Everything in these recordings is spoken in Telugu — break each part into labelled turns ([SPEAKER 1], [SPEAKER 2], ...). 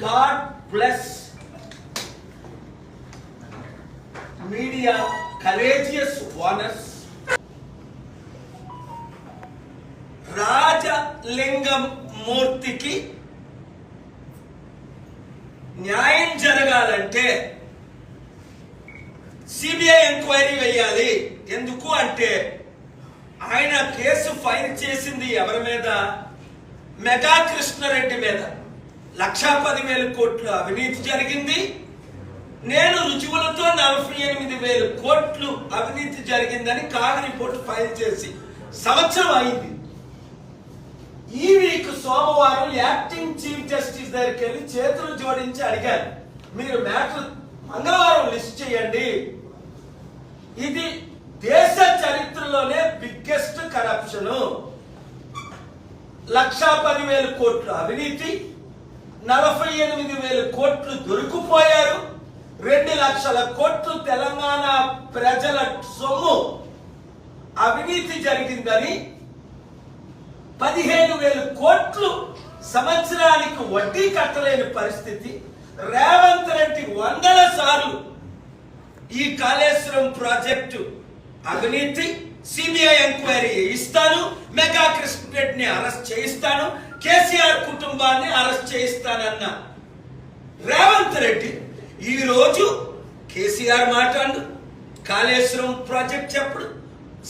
[SPEAKER 1] God bless media courageous owners Rajalingam మూర్తికి న్యాయం జరగాలంటే సిబిఐ ఎంక్వైరీ వేయాలి ఎందుకు అంటే ఆయన కేసు ఫైల్ చేసింది ఎవరి మీద? మెగా కృష్ణారెడ్డి మీద. లక్షా పదివేల కోట్లు అవినీతి జరిగింది. నేను రుజువులతో నలభై ఎనిమిది వేల కోట్లు అవినీతి జరిగిందని కాగ్ రిపోర్ట్ ఫైల్ చేసి సంవత్సరం అయింది. ఈ వీక్ సోమవారం యాక్టింగ్ చీఫ్ జస్టిస్ దగ్గరికి వెళ్ళి చేతులు జోడించి అడిగారు. మీరు మ్యాటర్ మంగళవారం లిస్ట్ చేయండి. ఇది ఖర్చును కరప్షన్ లక్షా పదివేల కోట్లు అవినీతి నలభై ఎనిమిది వేల కోట్లు దొరికిపోయారు. రెండు లక్షల కోట్లు తెలంగాణ ప్రజల సొమ్ము. అవినీతి జరిగిందని పదిహేను వేల కోట్లు సంవత్సరానికి వడ్డీ కట్టలేని పరిస్థితి. రేవంత్ రెడ్డి వందల సార్లు ఈ కాళేశ్వరం ప్రాజెక్టు అవినీతి సిబిఐ ఎంక్వైరీ ఇస్తాను మెగా కృష్ణరెడ్డిని అరెస్ట్ చేయిస్తాను కేసీఆర్ కుటుంబాన్ని అరెస్ట్ చేయిస్తానన్న రేవంత్ రెడ్డి ఈ రోజు కేసీఆర్ మాట్లాడు కాళేశ్వరం ప్రాజెక్ట్ చెప్పుడు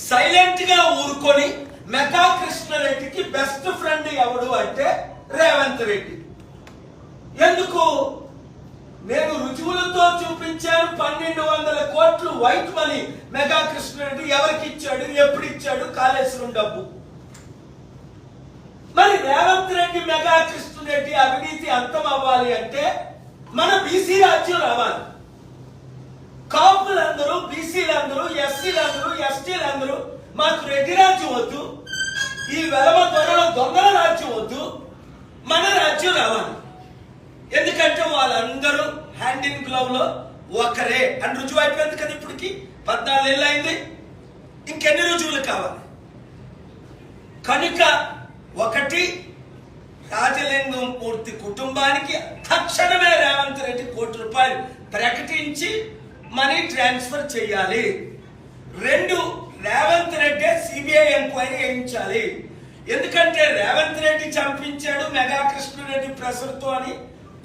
[SPEAKER 1] సైలెంట్గా ఊరుకొని మెగా కృష్ణారెడ్డికి బెస్ట్ ఫ్రెండ్ ఎవడు అంటే రేవంత్ రెడ్డి. ఎందుకు? నేను రుజువులతో చూపించాను పన్నెండు వందల కోట్లు వైట్ మనీ. మెగా కృష్ణారెడ్డి ఎవరికి ఇచ్చాడు ఎప్పుడు ఇచ్చాడు కాళేశ్వరం డబ్బు. మరి రేవంత్ రెడ్డి మెగా కృష్ణారెడ్డి అవినీతి అంతం అవ్వాలి అంటే మన బీసీ రాజ్యం రావాలి. కాపులందరూ బీసీలందరూ ఎస్సీలందరూ ఎస్టీలందరూ మాకు రెడ్డి రాజ్యం వద్దు. ఈ వెలమ దొరల దొంగల రాజ్యం వద్దు. మన రాజ్యం రావాలి. ఎందుకంటే వాళ్ళందరూ హ్యాండ్ ఇన్ గ్లవ్లో ఒకరే. అని రుజువు అయిపోయింది కదా ఇప్పటికి? పద్నాలుగు ఏళ్ళు అయింది. ఇంకెన్ని రుజువులు కావాలి? కనుక ఒకటి రాజలింగం పూర్తి కుటుంబానికి తక్షణమే రేవంత్ రెడ్డి కోటి రూపాయలు ప్రకటించి మనీ ట్రాన్స్ఫర్ చేయాలి. రెండు రేవంత్ రెడ్డి సిబిఐ ఎంక్వైరీ వేయించాలి ఎందుకంటే రేవంత్ రెడ్డి చంపించాడు మెగా కృష్ణారెడ్డి ప్రెషర్తో అని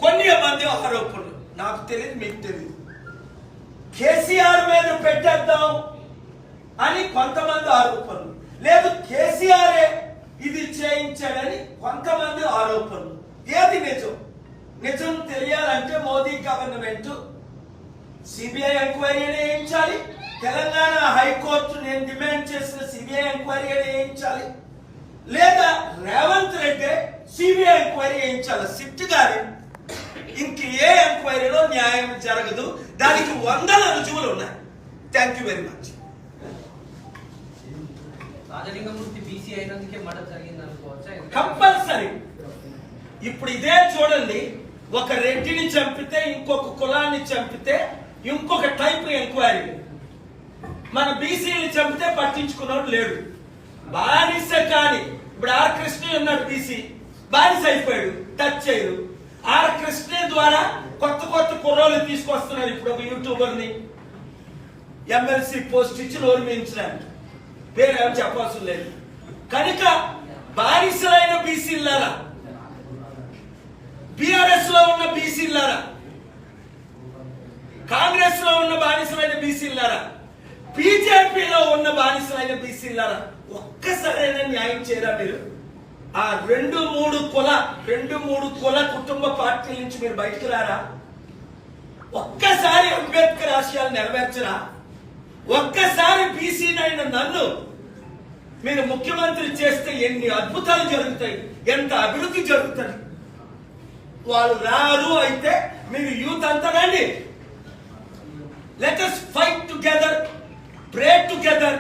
[SPEAKER 1] కొన్ని మంది ఆరోపణలు నాకు తెలియదు మీకు తెలియదు కేసీఆర్ మీద పెట్టేద్దాం అని కొంతమంది ఆరోపణలు. లేదు కేసీఆరే ఇది చేయించాడని కొంతమంది ఆరోపణలు. ఏది నిజం? నిజం తెలియాలంటే మోదీ గవర్నమెంట్ సిబిఐ ఎంక్వైరీ వేయించాలి తెలంగాణ హైకోర్టు నేను డిమాండ్ చేసిన సిబిఐ ఎంక్వైరీ వేయించాలి లేదా రేవంత్ రెడ్డి సిబిఐ ఎంక్వైరీ వేయించాలి సిట్ గారి ఇంక ఏ ఎంక్వైరీలో న్యాయం జరగదు. దానికి వందల రుజువులు ఉన్నాయి. Thank you very much compulsory. ఇప్పుడు ఇదే చూడండి. ఒక రెడ్డిని చంపితే ఇంకొక కులాన్ని చంపితే ఇంకొక టైప్ ఎంక్వైరీ. మన బీసీని చంపితే పట్టించుకున్నోడు లేడు. బానిస కాని ఇప్పుడు ఆర్ కృష్ణ ఉన్నాడు బీసీ బానిస అయిపోయాడు. టచ్ చేయరు ఆర్ కృష్ణ ద్వారా కొత్త కొత్త కుర్రోళ్ళు తీసుకొస్తున్నారు. ఇప్పుడు ఒక యూట్యూబర్ని ఎమ్మెల్సీ పోస్ట్ ఇచ్చి నోరు పేరేం చెప్పాల్సిన లేదు. కనుక బానిసలైన బీసీలారా బీఆర్ఎస్లో ఉన్న బీసీలారా కాంగ్రెస్లో ఉన్న బానిసలైన బీసీలారా బీజేపీలో ఉన్న బానిసలైన బీసీలారా ఒక్కసారైనా న్యాయం చేయరా మీరు? ఆ రెండు మూడు కుల రెండు మూడు కుల కుటుంబ పార్టీల నుంచి మీరు బయటకు రారా? ఒక్కసారి అంబేద్కర్ ఆశయాలు నెరవేర్చరా? ఒక్కసారి బీసీనైన నన్ను మీరు ముఖ్యమంత్రి చేస్తే ఎన్ని అద్భుతాలు జరుగుతాయి ఎంత అభివృద్ధి జరుగుతుంది? వాళ్ళు రారు అయితే మీరు యూత్ అంతా రండి. Let us fight together pray together